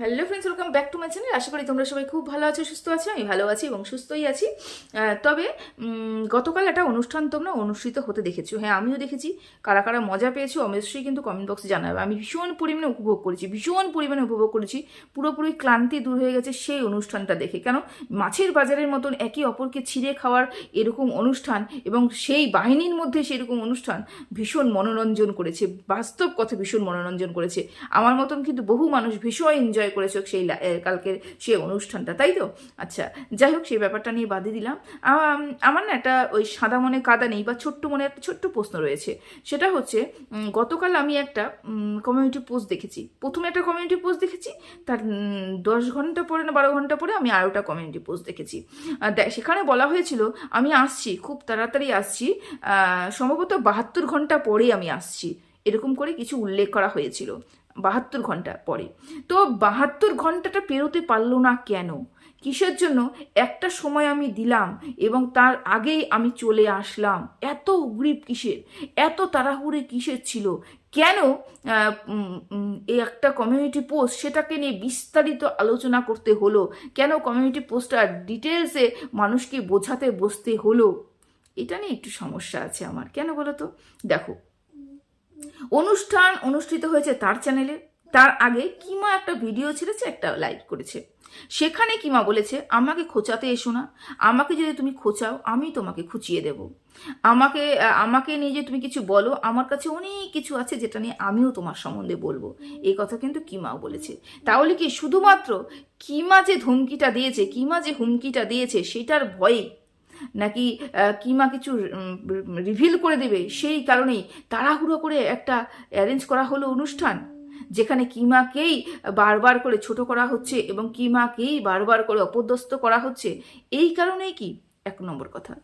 Hello friends welcome back to my channel আশা করি তোমরা সবাই খুব ভালো আছো, সুস্থ আছো, আমি ভালো আছি এবং সুস্থই আছি। তবে গতকাল একটা অনুষ্ঠান তোমরা অনুষ্ঠিত হতে দেখেছ। হ্যাঁ আমিও দেখেছি। কারা কারা মজা পেয়েছ, অবশ্যই কিন্তু কমেন্ট বক্সে জানাবে। আমি ভীষণ পরিমাণে উপভোগ করেছি, ভীষণ পরিমাণে উপভোগ করেছি। পুরোপুরি ক্লান্তি দূর হয়ে গেছে সেই অনুষ্ঠানটা দেখে। কেন? মাছের বাজারের মতন একে অপরকে ছিঁড়ে খাওয়ার এরকম অনুষ্ঠান এবং সেই বাহিনীর মধ্যে সেরকম অনুষ্ঠান ভীষণ মনোরঞ্জন করেছে। বাস্তব কথা ভীষণ মনোরঞ্জন করেছে। আমার মতন কিন্তু বহু মানুষ ভীষণ এনজয় করেছে সেই কালকের সেই অনুষ্ঠানটা, তাই তো? আচ্ছা যাই হোক, সেই ব্যাপারটা নিয়ে বাদে দিলাম। আমার না একটা ওই সাদা মনে কাদা নেই বা ছোট্ট মনে একটা ছোট্ট প্রশ্ন রয়েছে। সেটা হচ্ছে গতকাল আমি একটা কমিউনিটি পোস্ট দেখেছি। প্রথমে একটা কমিউনিটি পোস্ট দেখেছি, তার দশ ঘণ্টা পরে না বারো ঘণ্টা পরে আমি আরও একটা কমিউনিটি পোস্ট দেখেছি। সেখানে বলা হয়েছিল, আমি আসছি, খুব তাড়াতাড়ি আসছি সম্ভবত বাহাত্তর ঘণ্টা পরেই আমি আসছি। এরকম করে কিছু উল্লেখ করা হয়েছিল। বাহাত্তর ঘণ্টা পরে। তো বাহাত্তর ঘন্টাটা পেরোতে পারল না কেন? কিসের জন্য? একটা সময় আমি দিলাম এবং তার আগেই আমি চলে আসলাম। এত উগ্রীব কিসের? এত তাড়াহুড়ে কিসের ছিল? কেন? এই একটা কমিউনিটি পোস্ট সেটাকে নিয়ে বিস্তারিত আলোচনা করতে হলো। কেন কমিউনিটি পোস্টটা ডিটেলসে মানুষকে বোঝাতে বসতে হলো? এটা নিয়ে একটু সমস্যা আছে আমার। কেন বলো তো? দেখো অনুষ্ঠান অনুষ্ঠিত হয়েছে তার চ্যানেলে। তার আগে কিমা একটা ভিডিও ছেড়েছে, একটা লাইভ করেছে। সেখানে কিমা বলেছে, আমাকে খোঁচাতে এসো না। আমাকে যদি তুমি খোঁচাও, আমি তোমাকে খুঁচিয়ে দেব। আমাকে আমাকে নিয়ে যে তুমি কিছু বলো, আমার কাছে অনেক কিছু আছে যেটা নিয়ে আমিও তোমার সম্বন্ধে বলব। এই কথা কিন্তু কিমাও বলেছে। তাহলে কি শুধুমাত্র কিমা যে ধমকিটা দিয়েছে, কিমা যে হুমকিটা দিয়েছে, সেটার ভয়ে নাকি কিমা কিছু রিভিল করে দেবে সেই কারণেই তাড়াহুড়ো করে একটা অ্যারেঞ্জ করা হলো অনুষ্ঠান, যেখানে কিমাকেই বারবার করে ছোট করা হচ্ছে এবং কিমাকেই বারবার করে অপদস্থ করা হচ্ছে। এই কারণেই কি? এক নম্বর কথা।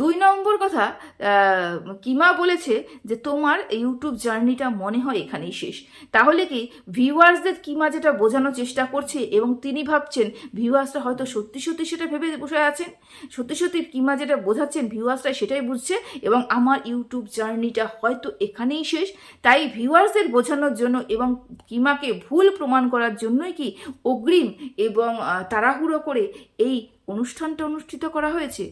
দুই নম্বর কথা কিমা বলেছে যে তোমার ইউটিউব জার্নিটা মনে হয় এখানেই শেষ। তাহলে কি ভিউয়ার্সদের কিমা যেটা বোঝানোর চেষ্টা করছে এবং তিনি ভাবছেন ভিউয়ার্সরা হয়তো সত্যি সত্যি সেটা ভেবে বসে আছেন, সত্যি সত্যি কিমা যেটা বোঝাচ্ছেন ভিউয়ার্সরা সেটাই বুঝছে এবং আমার ইউটিউব জার্নিটা হয়তো এখানেই শেষ। তাই ভিউয়ার্সদের বোঝানোর জন্য এবং কিমাকে ভুল প্রমাণ করার জন্যই কি অগ্রিম এবং তাড়াহুড়ো করে এই অনুষ্ঠানটা অনুষ্ঠিত করা হয়েছে?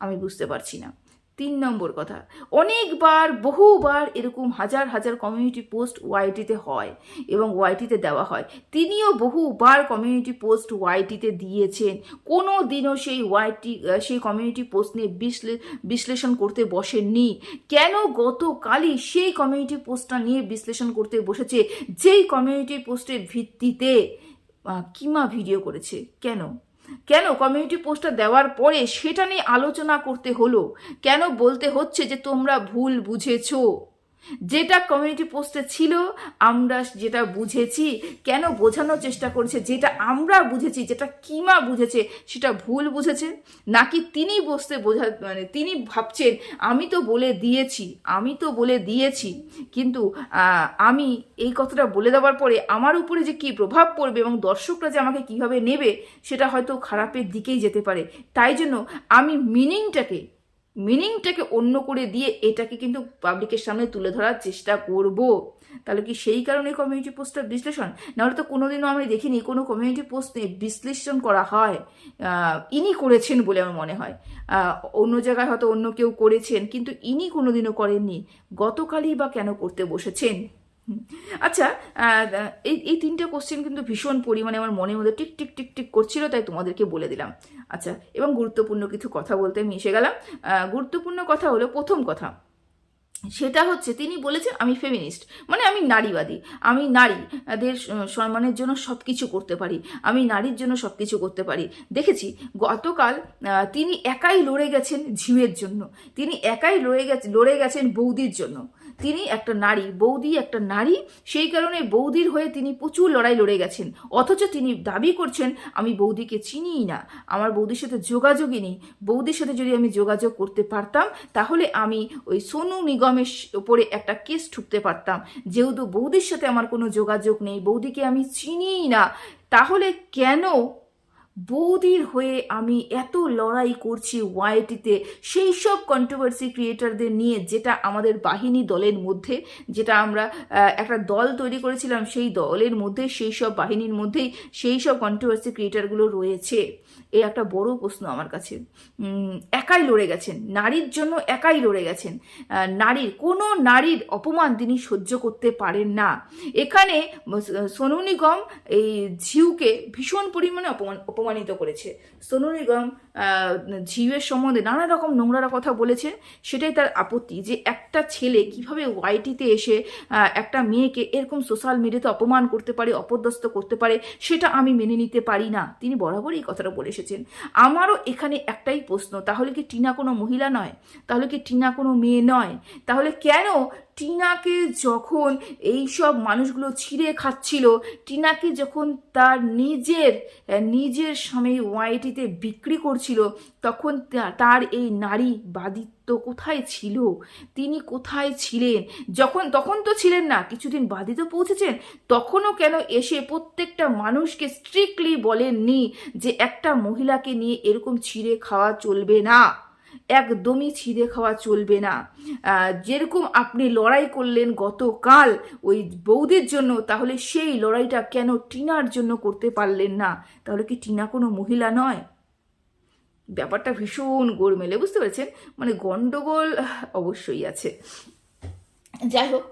আমি বুঝতে পারছি না। তিন নম্বর কথা, অনেকবার, বহুবার এরকম হাজার হাজার কমিউনিটি পোস্ট ওয়াইটিতে হয় এবং ওয়াইটিতে দেওয়া হয়। তিনিও বহুবার কমিউনিটি পোস্ট ওয়াইটিতে দিয়েছেন। কোনো দিনও সেই ওয়াইটি সেই কমিউনিটি পোস্ট নিয়ে বিশ্লে- বিশ্লেষণ করতে বসেননি। কেন গতকালই সেই কমিউনিটি পোস্টটা নিয়ে বিশ্লেষণ করতে বসেছে? যেই কমিউনিটি পোস্টের ভিত্তিতে কিমা ভিডিও করেছে? কেন? কেন কমিউনিটি পোস্টটা দেওয়ার পরে সেটা নিয়ে আলোচনা করতে হলো? কেন বলতে হচ্ছে যে তোমরা ভুল বুঝেছ? যেটা কমিউনিটি পোস্টে ছিল, আমরা যেটা বুঝেছি, কেন বোঝানোর চেষ্টা করছে, যেটা আমরা বুঝেছি, যেটা কিমা বুঝেছে, সেটা ভুল বুঝেছে। নাকি তিনি বসতে বোঝা মানে তিনি ভাবছেন, আমি তো বলে দিয়েছি, আমি তো বলে দিয়েছি। কিন্তু আমি এই কথাটা বলে দেওয়ার পরে আমার উপরে যে কী প্রভাব পড়বে এবং দর্শকরা যে আমাকে কীভাবে নেবে, সেটা হয়তো খারাপের দিকেই যেতে পারে। তাই জন্য আমি মিনিংটাকে মিনিংটাকে অন্য করে দিয়ে এটাকে কিন্তু পাবলিকের সামনে তুলে ধরার চেষ্টা করব। তাহলে কি সেই কারণে কমিউনিটি পোস্টটা বিশ্লেষণ? নাহলে তো কোনোদিনও আমি দেখিনি, কোনো কমিউনিটি পোস্ট বিশ্লেষণ করা হয়। ইনি করেছেন বলে আমার মনে হয়। অন্য জায়গায় হয়তো অন্য কেউ করেছেন, কিন্তু ইনি কোনোদিনও করেননি। গতকালই বা কেন করতে বসেছেন। আচ্ছা এই এই তিনটে কোশ্চেন কিন্তু ভীষণ পরিমাণে আমার মনের মধ্যে টিক টিক টিক টিক করছিল, তাই তোমাদেরকে বলে দিলাম। আচ্ছা এবং গুরুত্বপূর্ণ কিছু কথা বলতে আমি এসে গেলাম গুরুত্বপূর্ণ কথা হলো প্রথম কথা, সেটা হচ্ছে তিনি বলেছেন, আমি ফেমিনিস্ট মানে আমি নারীবাদী, আমি নারীদের সম্মানের জন্য সব কিছু করতে পারি, আমি নারীর জন্য সব কিছু করতে পারি। দেখেছি, গতকাল তিনি একাই লড়ে গেছেন ঝিউয়ের জন্য, তিনি একাই লড়ে গেছে, লড়ে গেছেন বৌদির জন্য। তিনি একটা নারী, বৌদি একটা নারী, সেই কারণে বৌদির হয়ে তিনি প্রচুর লড়াই লড়ে গেছেন। অথচ তিনি দাবি করছেন, আমি বৌদিকে চিনিই না, আমার বৌদির সাথে যোগাযোগই নেই। বৌদির সাথে যদি আমি যোগাযোগ করতে পারতাম, তাহলে আমি ওই সোনু নিগমের ওপরে একটা কেস ঠুকতে পারতাম। যেহেতু বৌদির সাথে আমার কোনো যোগাযোগ নেই, বৌদিকে আমি চিনিই না, তাহলে কেন বৌদির হয়ে আমি এত লড়াই করছি ওয়াইটিতে, সেই সব কন্ট্রোভার্সি ক্রিয়েটারদের নিয়ে যেটা আমাদের বাহিনী দলের মধ্যে, যেটা আমরা একটা দল তৈরি করেছিলাম, সেই দলের মধ্যে, সেই সব বাহিনীর মধ্যেই, সেই সব কন্ট্রোভার্সি ক্রিয়েটারগুলো রয়েছে। এই একটা বড় প্রশ্ন আমার কাছে। একাই লড়ে গেছেন, নারীর জন্য একাই লড়ে গেছেন। নারীর, কোনো নারীর অপমান তিনি সহ্য করতে পারেন না। এখানে সোনু নিগম এই ঝিউকে ভীষণ পরিমাণে অপমান অপমান অপমানিত করেছে। সোনু নিগম ঝিউয়ের সম্বন্ধে নানা রকম নোংরা কথা বলেছেন সেটাই তার আপত্তি যে একটা ছেলে কীভাবে ওয়াইটিতে এসে একটা মেয়েকে এরকম সোশ্যাল মিডিয়াতে অপমান করতে পারে, অপদস্থ করতে পারে, সেটা আমি মেনে নিতে পারি না। তিনি বরাবর এই কথাটা বলে এসেছেন। আমারও এখানে একটাই প্রশ্ন, তাহলে কি টিনা কোনো মহিলা নয়? তাহলে কি টিনা কোনো মেয়ে নয়? তাহলে কেন টিনাকে যখন এই সব মানুষগুলো ছিঁড়ে খাচ্ছিল, টিনাকে যখন তার নিজের নিজের স্বামী ওয়াইটিতে বিক্রি করছিল, তখন তার এই নারী বাদিত্ব কোথায় ছিল? তিনি কোথায় ছিলেন? যখন, তখন তো ছিলেন না, কিছুদিন বাদে তো পৌঁছেছেন, তখনও কেন এসে প্রত্যেকটা মানুষকে স্ট্রিক্টলি বলেননি যে একটা মহিলাকে নিয়ে এরকম ছিঁড়ে খাওয়া চলবে না? একদমই ছিঁড়ে খাওয়া চলবে না। যেরকম আপনি লড়াই করলেন গতকাল ওই বৌদের জন্য, তাহলে সেই লড়াইটা কেন টিনার জন্য করতে পারলেন না? তাহলে কি টিনা কোনো মহিলা নয়? ব্যাপারটা ভীষণ গোলমেলে, বুঝতে পেরেছেন? মানে গণ্ডগোল অবশ্যই আছে। যাই হোক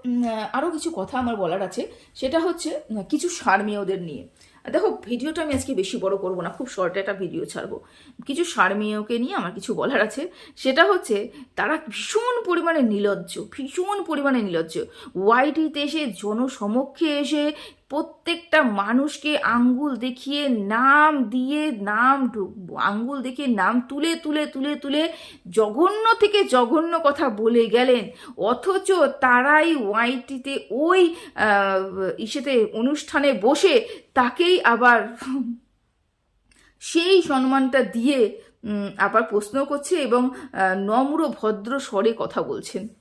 আরও কিছু কথা আমার বলার আছে। সেটা হচ্ছে কিছু কিছু সারমেয়দের নিয়ে। দেখো, ভিডিওটা আমি আজকে বেশি বড় করব না, খুব শর্ট একটা ভিডিও ছাড়বো। কিছু সারমেয়কে নিয়ে আমার কিছু বলার আছে। সেটা হচ্ছে, তারা ভীষণ পরিমাণে নিলজ্জ, ভীষণ পরিমাণে নিলজ্জ। ওয়াইটিতে এসে জনসমক্ষে এসে প্রত্যেকটা মানুষকে আঙ্গুল দেখিয়ে নাম দিয়ে নাম আঙ্গুল দেখিয়ে নাম তুলে তুলে তুলে তুলে জঘন্য থেকে জঘন্য কথা বলে গেলেন। অথচ তারাই ওয়াইটিতে ওই ইসেতে অনুষ্ঠানে বসে তাকেই আবার সেই সম্মানটা দিয়ে আবার প্রশ্ন করছে এবং নম্র ভদ্র স্বরে কথা বলছেন।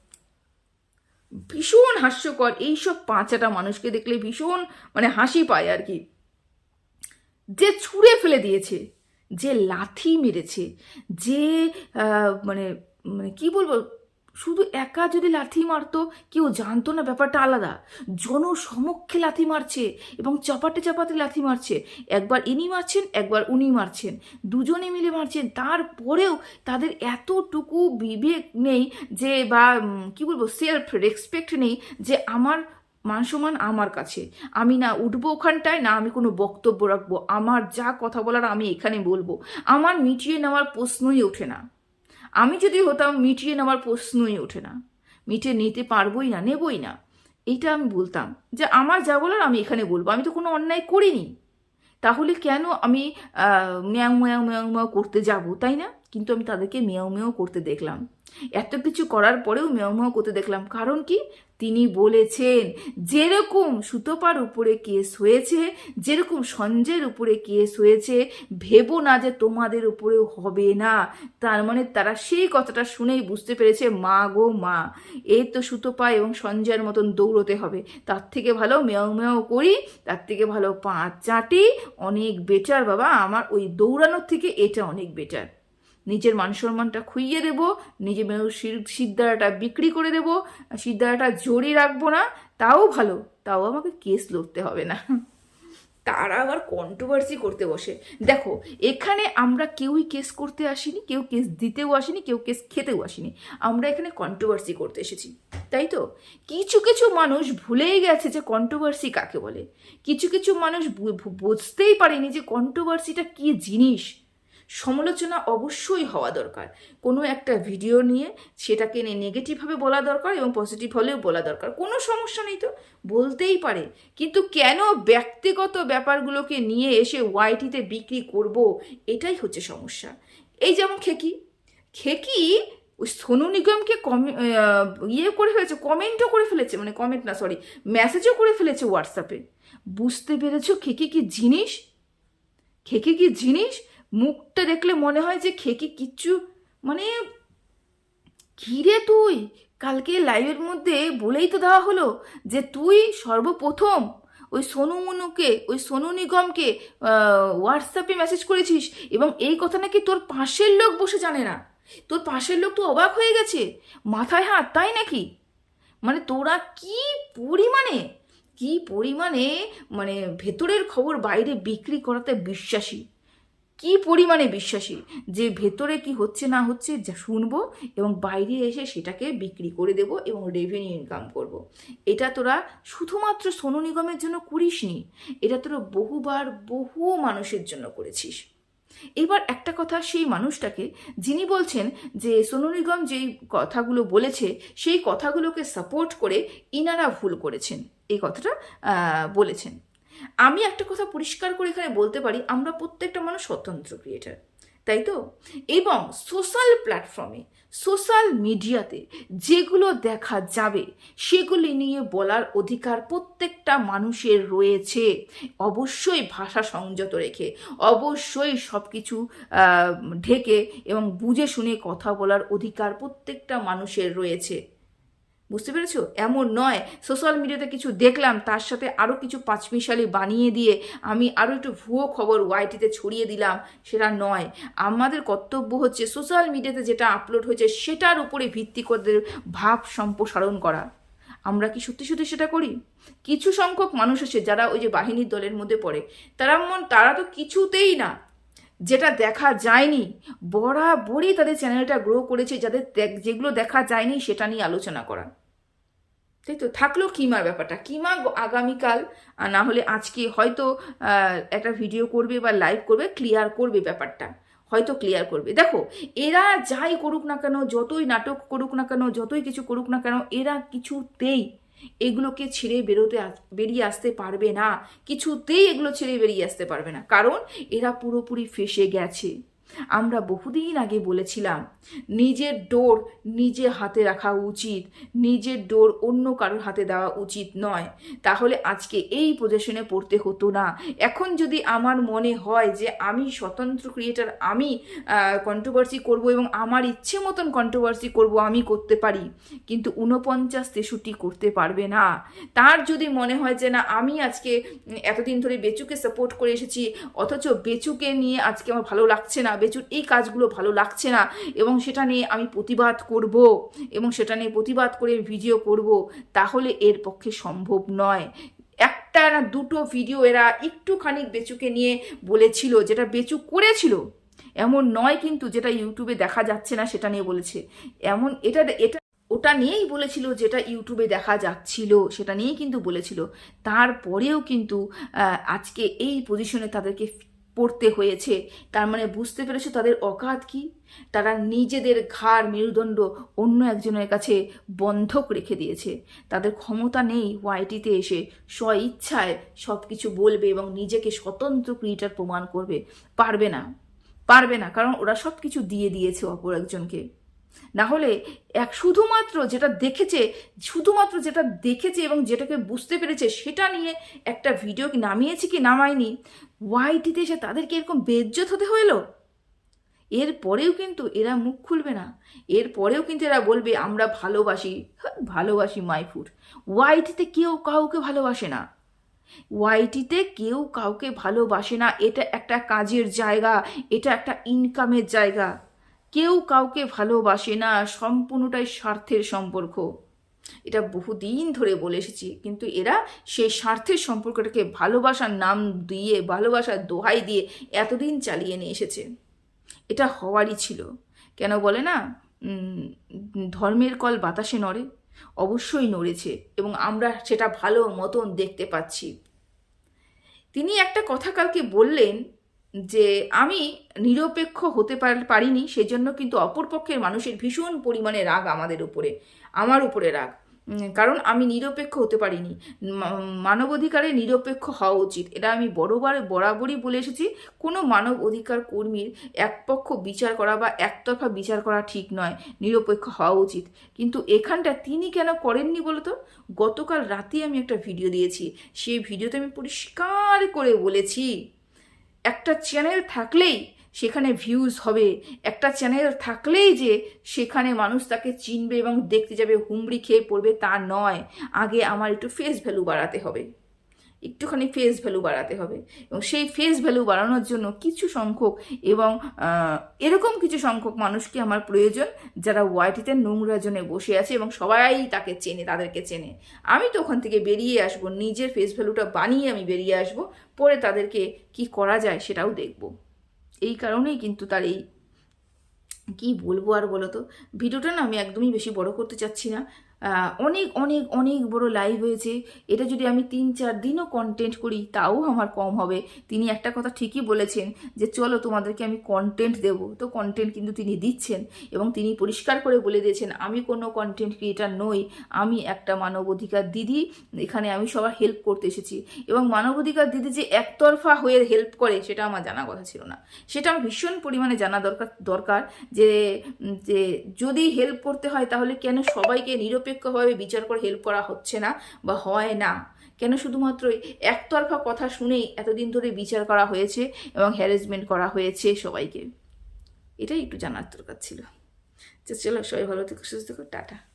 ভীষণ হাস্যকর। এইসব পাঁচাটা মানুষকে দেখলে ভীষণ মানে হাসি পায় আর কি। যে ছুঁড়ে ফেলে দিয়েছে, যে লাথি মেরেছে, যে মানে মানে কি বলব? শুধু একা যদি লাথি মারতো, কেউ জানতো না ব্যাপারটা আলাদা। জনসমক্ষে লাথি মারছে এবং চাপাতে চাপাতে লাথি মারছে। একবার ইনি মারছেন, একবার উনি মারছেন। দুজনে মিলে মারছেন। তারপরেও তাদের এতটুকু বিবেক নেই যে বা কি বলব সেলফ রেসপেক্ট নেই যে আমার মান সম্মান আমার কাছে। আমি না উঠবো ওখানটায়, না আমি কোনো বক্তব্য রাখব। আমার যা কথা বলার আমি এখানে বলব। আমার মিটিয়ে নেওয়ার প্রশ্নই ওঠে না। আমি যদি হতাম, মিটিয়ে নেওয়ার প্রশ্নই ওঠে না। মিটিয়ে নিতে পারবই না, নেবই না। এইটা আমি বলতাম যে, আমার যা বলার আমি এখানে বলব। আমি তো কোনো অন্যায় করিনি। তাহলে কেন আমি ম্যাং ম্যাং ম্যাং ম্যাং করতে যাব? তাই না? কিন্তু আমি তাদেরকে মেয়াও মেয়াও করতে দেখলাম। এত কিছু করার পরেও মেয়াও মেয়াও করতে দেখলাম। কারণ কি? তিনি বলেছেন, যেরকম সুতোপার উপরে কেস হয়েছে, যেরকম সঞ্জয়ের উপরে কেস হয়েছে, ভেবো না যে তোমাদের উপরেও হবে না। তার মানে তারা সেই কথাটা শুনেই বুঝতে পেরেছে, মা গো, মা, এই তো সুতোপা এবং সঞ্জয়ের মতন দৌড়তে হবে। তার থেকে ভালো মেয়াও মেয়াও করি, তার থেকে ভালো পাঁচ চাটি, অনেক বেটার বাবা। আমার ওই দৌড়ানোর থেকে এটা অনেক বেটার নিজের মান সম্মানটা খুইয়ে দেবো, নিজে সিদ্ধারাটা বিক্রি করে দেবো সিদ্ধারাটা জড়ি রাখব না, তাও ভালো, তাও আমাকে কেস লড়তে হবে না। তারা আবার কন্ট্রোভার্সি করতে বসে। দেখো, এখানে আমরা কেউই কেস করতে আসিনি, কেউ কেস দিতেও আসিনি, কেউ কেস খেতেও আসিনি। আমরা এখানে কন্ট্রোভার্সি করতে এসেছি, তাই তো? কিছু কিছু মানুষ ভুলেই গেছে যে কন্ট্রোভার্সি কাকে বলে। কিছু কিছু মানুষ বুঝতেই পারেনি যে কন্ট্রোভার্সিটা কী জিনিস। সমালোচনা অবশ্যই হওয়া দরকার। কোনো একটা ভিডিও নিয়ে সেটাকে নিয়ে নেগেটিভভাবে বলা দরকার এবং পজিটিভ হলেও বলা দরকার। কোনো সমস্যা নেই তো, বলতেই পারে। কিন্তু কেন ব্যক্তিগত ব্যাপারগুলোকে নিয়ে এসে ওয়াইটিতে বিক্রি করব? এটাই হচ্ছে সমস্যা। এই যেমন খেকি। খেকি ওই সোনু নিগমকে কমে ইয়ে করে ফেলেছে কমেন্টও করে ফেলেছে মানে কমেন্ট না সরি মেসেজও করে ফেলেছে হোয়াটসঅ্যাপে বুঝতে পেরেছ খেকি কি জিনিস? খেকি কি জিনিস? মুখটা দেখলে মনে হয় যে খেকি কিচ্ছু মানে কিরে তুই? কালকে লাইভের মধ্যে বলেই তো দেওয়া হলো যে তুই সর্বপ্রথম ওই সোনু মনুকে, ওই সোনু নিগমকে হোয়াটসঅ্যাপে মেসেজ করেছিস এবং এই কথা নাকি তোর পাশের লোক বসে জানে না। তোর পাশের লোক তো অবাক হয়ে গেছে। মাথায় হাত, তাই নাকি? মানে তোরা কি পরিমাণে কি পরিমাণে মানে ভেতরের খবর বাইরে বিক্রি করাতে বিশ্বাসী? কি পরিমাণে বিশ্বাসী? যে ভেতরে কি হচ্ছে না হচ্ছে যা শুনব এবং বাইরে এসে সেটাকে বিক্রি করে দেব এবং রেভিনিউ ইনকাম করব। এটা তোরা শুধুমাত্র সোনু নিগমের জন্য করিসনি, এটা তোরা বহুবার বহু মানুষের জন্য করেছিস। এবার একটা কথা সেই মানুষটাকে, যিনি বলছেন যে সোনু নিগম যেই কথাগুলো বলেছে, সেই কথাগুলোকে সাপোর্ট করে ইনারা ভুল করেছেন। এই কথাটা বলেছেন। আমি একটা কথা পরিষ্কার করে এখানে বলতে পারি, আমরা প্রত্যেকটা মানুষ স্বতন্ত্র ক্রিয়েটার তাই তো? এবং সোশ্যাল প্ল্যাটফর্মে সোশ্যাল মিডিয়াতে যেগুলো দেখা যাবে, সেগুলি নিয়ে বলার অধিকার প্রত্যেকটা মানুষের রয়েছে। অবশ্যই ভাষা সংযত রেখে, অবশ্যই সব কিছু ঢেকে এবং বুঝে শুনে কথা বলার অধিকার প্রত্যেকটা মানুষের রয়েছে। বুঝতে পেরেছ? এমন নয়। সোশ্যাল মিডিয়াতে কিছু দেখলাম, তার সাথে আরও কিছু পাঁচমিশালি বানিয়ে দিয়ে আমি আরও একটু ভুয়ো খবর ওয়াইটিতে ছড়িয়ে দিলাম, সেটা নয়। আমাদের কর্তব্য হচ্ছে সোশ্যাল মিডিয়াতে যেটা আপলোড হয়েছে, সেটার উপরে ভিত্তি করে ভাব সম্প্রসারণ করা। আমরা কি সত্যি সত্যি সেটা করি? কিছু সংখ্যক মানুষ আছে যারা ওই যে বাহিনীর দলের মধ্যে পড়ে। তারা মন, তারা তো কিছুতেই না। যেটা দেখা যায়নি, বরাবরই তাদের চ্যানেলটা গ্রো করেছে যাদের যেগুলো দেখা যায়নি সেটা নিয়ে আলোচনা করা। তাই তো? থাকল কিমার ব্যাপারটা। কিমা আগামীকাল না হলে আজকে হয়তো একটা ভিডিও করবে বা লাইভ করবে ক্লিয়ার করবে ব্যাপারটা। হয়তো ক্লিয়ার করবে। দেখো, এরা যাই করুক না কেন, যতই নাটক করুক না কেন, যতই কিছু করুক না কেন, এরা কিছুতেই এগুলোকে ছেড়ে বেরোতে বেরিয়ে আসতে পারবে না। কিছুতেই এগুলো ছেড়ে বেরিয়ে আসতে পারবে না। কারণ এরা পুরোপুরি ফেসে গেছে। আমরা বহুদিন আগে বলেছিলাম, নিজের ডোর নিজে হাতে রাখা উচিত, নিজের ডোর অন্য কারোর হাতে দেওয়া উচিত নয়। তাহলে আজকে এই পজিশনে পড়তে হতো না। এখন যদি আমার মনে হয় যে আমি স্বতন্ত্র ক্রিয়েটার, আমি কন্ট্রোভার্সি করব এবং আমার ইচ্ছে মতন কন্ট্রোভার্সি করব, আমি করতে পারি। কিন্তু উনপঞ্চাশ তেষট্টি করতে পারবে না। তার যদি মনে হয় যে না, আমি আজকে এতদিন ধরে বেচুকে সাপোর্ট করে এসেছি, অথচ বেচুকে নিয়ে আজকে আমার ভালো লাগছে না বেচুর এই কাজগুলো ভালো লাগছে না এবং সেটা নিয়ে আমি প্রতিবাদ করব এবং সেটা নিয়ে প্রতিবাদ করে ভিডিও করব, তাহলে এর পক্ষে সম্ভব নয়। একটা না দুটো ভিডিও এরা একটুখানি বেচুকে নিয়ে বলেছিল, যেটা বেচু করেছিল, এমন নয় কিন্তু যেটা ইউটিউবে দেখা যাচ্ছে না সেটা নিয়ে বলেছে। এমন এটা এটা, ওটা নিয়েই বলেছিল যেটা ইউটিউবে দেখা যাচ্ছিল, সেটা নিয়েই কিন্তু বলেছিল। তারপরেও কিন্তু আজকে এই পজিশনে তাদেরকে পড়তে হয়েছে। তার মানে বুঝতে পেরেছ তাদের অকাত কি? তারা নিজেদের ঘাড় মেরুদণ্ড অন্য একজনের কাছে বন্ধক রেখে দিয়েছে। তাদের ক্ষমতা নেই ওয়াইটিতে এসে। স্ব ইচ্ছায় সব কিছু বলবে এবং নিজেকে স্বতন্ত্র ক্রিয়েটার প্রমাণ করবে। পারবে না। পারবে না, কারণ ওরা সব কিছু দিয়ে দিয়েছে অপর একজনকে। না হলে এক শুধুমাত্র যেটা দেখেছে, শুধুমাত্র যেটা দেখেছে এবং যেটাকে বুঝতে পেরেছে সেটা নিয়ে একটা ভিডিও কি নামিয়েছে কি নামায়নি? ওয়াইটিতে এসে তাদেরকে এরকম বেজ্জত হতে হইল এর পরেও কিন্তু এরা মুখ খুলবে না। এর পরেও কিন্তু এরা বলবে, আমরা ভালোবাসি ভালোবাসি মাইফুড ওয়াইটিতে কেউ কাউকে ভালোবাসে না। ওয়াইটিতে কেউ কাউকে ভালোবাসে না। এটা একটা কাজের জায়গা, এটা একটা ইনকামের জায়গা। কেউ কাউকে ভালোবাসে না, সম্পূর্ণটাই স্বার্থের সম্পর্ক। এটা বহুদিন ধরে বলে এসেছি, কিন্তু এরা সেই স্বার্থের সম্পর্কটাকে ভালোবাসার নাম দিয়ে, ভালোবাসার দোহাই দিয়ে এতদিন চালিয়ে নিয়ে এসেছে। এটা হওয়ারই ছিল। কেন বলে না? ধর্মের কল বাতাসে নড়ে, অবশ্যই নড়েছে, এবং আমরা সেটা ভালো মতন দেখতে পাচ্ছি। তিনি একটা কথা কালকে বললেন যে আমি নিরপেক্ষ হতে পার- পারিনি, সেজন্য কিন্তু অপরপক্ষের মানুষের ভীষণ পরিমাণে রাগ আমাদের উপরে, আমার উপরে রাগ। কারণ আমি নিরপেক্ষ হতে পারিনি। মা- মানবাধিকারে নিরপেক্ষ হওয়া উচিত। এটা আমি বড়বার, বরাবরই বলে এসেছি, কোনো মানব অধিকার কর্মীর একপক্ষ বিচার করা বা একতরফা বিচার করা ঠিক নয়, নিরপেক্ষ হওয়া উচিত। কিন্তু এখানটা তিনি কেন করেননি বলতো? গতকাল রাতে আমি একটা ভিডিও দিয়েছি। সেই ভিডিওতে আমি পরিষ্কার করে বলেছি। একটা চ্যানেল থাকলেই সেখানে ভিউজ হবে। একটা চ্যানেল থাকলেই যে সেখানে মানুষ তাকে চিনবে এবং দেখতে যাবে, হুমড়ি খেয়ে পড়বে তা নয়। আগে আমার একটু ফেস ভ্যালু বাড়াতে হবে। একটুখানি ফেস ভ্যালু বাড়াতে হবে। এবং সেই ফেস ভ্যালু বাড়ানোর জন্য কিছু সংখ্যক এবং এরকম কিছু সংখ্যক মানুষকে আমার প্রয়োজন যারা ওয়াইটিতে নোংরা জনে বসে আছে এবং সবাই তাকে চেনে, তাদেরকে চেনে। আমি তো ওখান থেকে বেরিয়ে আসব, নিজের ফেস ভ্যালুটা বানিয়ে আমি বেরিয়ে আসব, পরে তাদেরকে কি করা যায় সেটাও দেখব। এই কারণেই কিন্তু তার এই, কি বলব আর বলো তো? ভিডিওটা না আমি একদমই বেশি বড় করতে চাচ্ছি না। অনেক অনেক অনেক বড় লাইভ হয়েছে। এটা যদি আমি তিন, চার দিনও কন্টেন্ট করি, তাও আমার কম হবে। তিনি একটা কথা ঠিকই বলেছেন যে, চলো তোমাদেরকে আমি কন্টেন্ট দেব। তো কন্টেন্ট কিন্তু তিনি দিচ্ছেন এবং তিনি পরিষ্কার করে বলে দিয়েছেন, আমি কোনো কন্টেন্ট ক্রিয়েটার নই। আমি একটা মানবাধিকার দিদি, এখানে আমি সবার হেল্প করতে এসেছি। এবং মানবাধিকার দিদি যে একতরফা হয়ে হেল্প করে, সেটা আমার জানা কথা ছিল না। সেটা আমার ভীষণ পরিমাণে জানা দরকার দরকার যে যে যদি হেল্প করতে হয়, তাহলে কেন সবাইকে নিরপেক্ষভাবে বিচার করে হেল্প করা হচ্ছে না বা হয় না। কেন শুধুমাত্র একতরফা কথা শুনেই এতদিন ধরে বিচার করা হয়েছে এবং হ্যারাসমেন্ট করা হয়েছে সবাইকে। এটাই একটু জানার দরকার ছিল। চলো সবাই ভালো থেকে, সুস্থ থেকো, টাটা।